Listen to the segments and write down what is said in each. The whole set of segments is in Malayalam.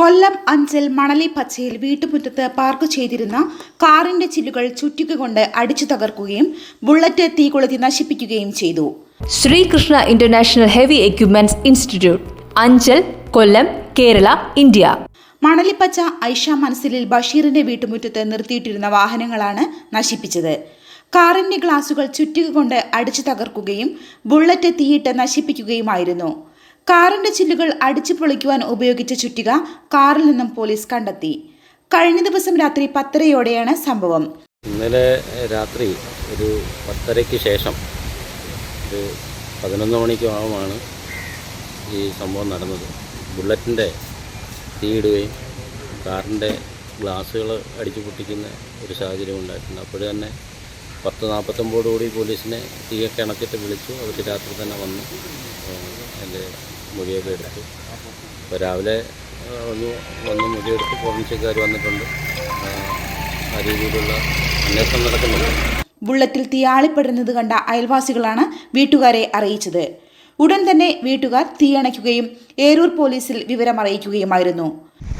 കൊല്ലം അഞ്ചൽ മണലി പച്ചയിൽ വീട്ടുമുറ്റത്ത് പാർക്ക് ചെയ്തിരുന്ന കാറിന്റെ ചില്ലുകൾ ചുറ്റിക്കൊണ്ട് അടിച്ചു തകർക്കുകയും ബുള്ളറ്റ് തീ കൊളുത്തി നശിപ്പിക്കുകയും ചെയ്തു. Sreekrishna international heavy equipments institute Anchal Kollam Kerala India. Manalippacha Aisha മനസ്സിലിൽ ബഷീറിന്റെ വീട്ടുമുറ്റത്ത് നിർത്തിയിട്ടിരുന്ന വാഹനങ്ങളാണ് നശിപ്പിച്ചത്. കാറിന്റെ ഗ്ലാസുകൾ ചുറ്റിക കൊണ്ട് അടിച്ചു തകർക്കുകയും ബുള്ളറ്റ് തീയിട്ട് നശിപ്പിക്കുകയുമായിരുന്നു. കാറിന്റെ ചില്ലുകൾ അടിച്ചു പൊളിക്കുവാൻ ഉപയോഗിച്ച ചുറ്റിക കാറിൽ നിന്നും പോലീസ് കണ്ടെത്തി. കഴിഞ്ഞ ദിവസം രാത്രി പത്തരയോടെയാണ് സംഭവം. ഇന്നലെ രാത്രി ഒരു പത്തരയ്ക്ക് ശേഷം ഒരു പതിനൊന്ന് മണിക്കുമാണ് ഈ സംഭവം നടന്നത്. ബുള്ളറ്റിന്റെ തീയിടുകയും കാറിന്റെ ഗ്ലാസ്സുകൾ അടിച്ചു പൊട്ടിക്കുന്ന ഒരു സാഹചര്യം ഉണ്ടായിട്ടുണ്ട്. അപ്പോൾ തന്നെ പത്ത് നാൽപ്പത്തൊമ്പതോടുകൂടി പോലീസിനെ തീയൊക്കെ അണച്ചിട്ട് വിളിച്ചു. അവർ രാത്രി തന്നെ വന്നു. എന്റെ മൊഴിയൊക്കെ എടുത്തു. അപ്പോൾ രാവിലെ ഒന്ന് വന്ന് മൊഴിയെടുത്ത് ഫോറൻസിക്കാർ വന്നിട്ടുണ്ട്. ആ, രീതിയിലുള്ള അന്വേഷണം നടക്കുന്നുണ്ട്. ബുള്ളറ്റിൽ തീയാളിപ്പെടുന്നത് കണ്ട അയൽവാസികളാണ് വീട്ടുകാരെ അറിയിച്ചത്. ഉടൻ തന്നെ വീട്ടുകാർ തീയണയ്ക്കുകയും ഏരൂർ പോലീസിൽ വിവരമറിയിക്കുകയുമായിരുന്നു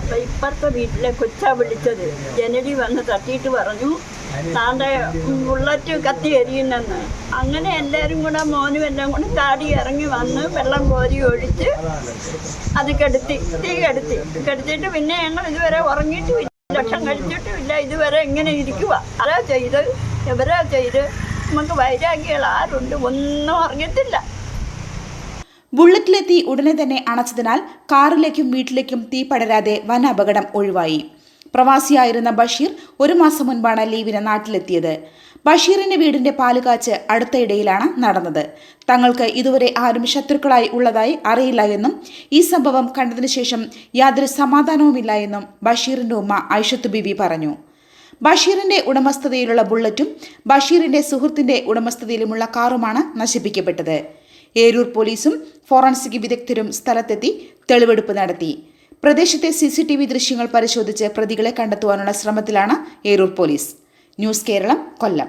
അപ്പൊ ഇപ്പുറത്തെ വീട്ടിലെ കൊച്ചാ വിളിച്ചത്. ജനലി വന്ന് തട്ടിയിട്ട് പറഞ്ഞു താണ്ടെ ബുള്ളറ്റ് കത്തി എരിയുന്നെന്ന്. അങ്ങനെ എല്ലാവരും കൂടെ മോനും എല്ലാം കൂടെ ചാടി ഇറങ്ങി വന്ന് വെള്ളം കോരി ഒഴിച്ച് അത് കെടുത്തി തീ കെടുത്തി. കെടുത്തിട്ട് പിന്നെ ഞങ്ങൾ ഇതുവരെ ഉറങ്ങിയിട്ടും ഭക്ഷണം ലക്ഷം കഴിച്ചിട്ടുമില്ല ഇതുവരെ ഇങ്ങനെ ഇരിക്കുക ആരാ ചെയ്ത്? എവരാ ചെയ്ത്? നമുക്ക് വൈരാഗ്യകൾ ആരുണ്ട്? ഒന്നും അറിയത്തില്ല ബുള്ളറ്റിലെത്തി ഉടനെ തന്നെ അണച്ചതിനാൽ കാറിലേക്കും വീട്ടിലേക്കും തീ പടരാതെ വൻ അപകടം ഒഴിവായി. പ്രവാസിയായിരുന്ന ബഷീർ ഒരു മാസം മുൻപാണ് ലീവിന് നാട്ടിലെത്തിയത്. ബഷീറിന്റെ വീടിന്റെ പാലുകാച്ച് അടുത്തയിടയിലാണ് നടന്നത്. തങ്ങൾക്ക് ഇതുവരെ ആരും ശത്രുക്കളായി ഉള്ളതായി അറിയില്ല എന്നും ഈ സംഭവം കണ്ടതിനു ശേഷം യാതൊരു സമാധാനവുമില്ല എന്നും ബഷീറിന്റെ ഉമ്മ ഐഷത്ത് ബിബി പറഞ്ഞു. ബഷീറിന്റെ ഉടമസ്ഥതയിലുള്ള ബുള്ളറ്റും ബഷീറിന്റെ സുഹൃത്തിന്റെ ഉടമസ്ഥതയിലുമുള്ള കാറുമാണ് നശിപ്പിക്കപ്പെട്ടത്. ഏരൂർ പോലീസും ഫോറൻസിക് വിദഗ്ധരും സ്ഥലത്തെത്തി തെളിവെടുപ്പ് നടത്തി. പ്രദേശത്തെ സി സി ടി വി ദൃശ്യങ്ങൾ പരിശോധിച്ച് പ്രതികളെ കണ്ടെത്തുവാനുള്ള ശ്രമത്തിലാണ് Eroor police. News Keralam Kollam.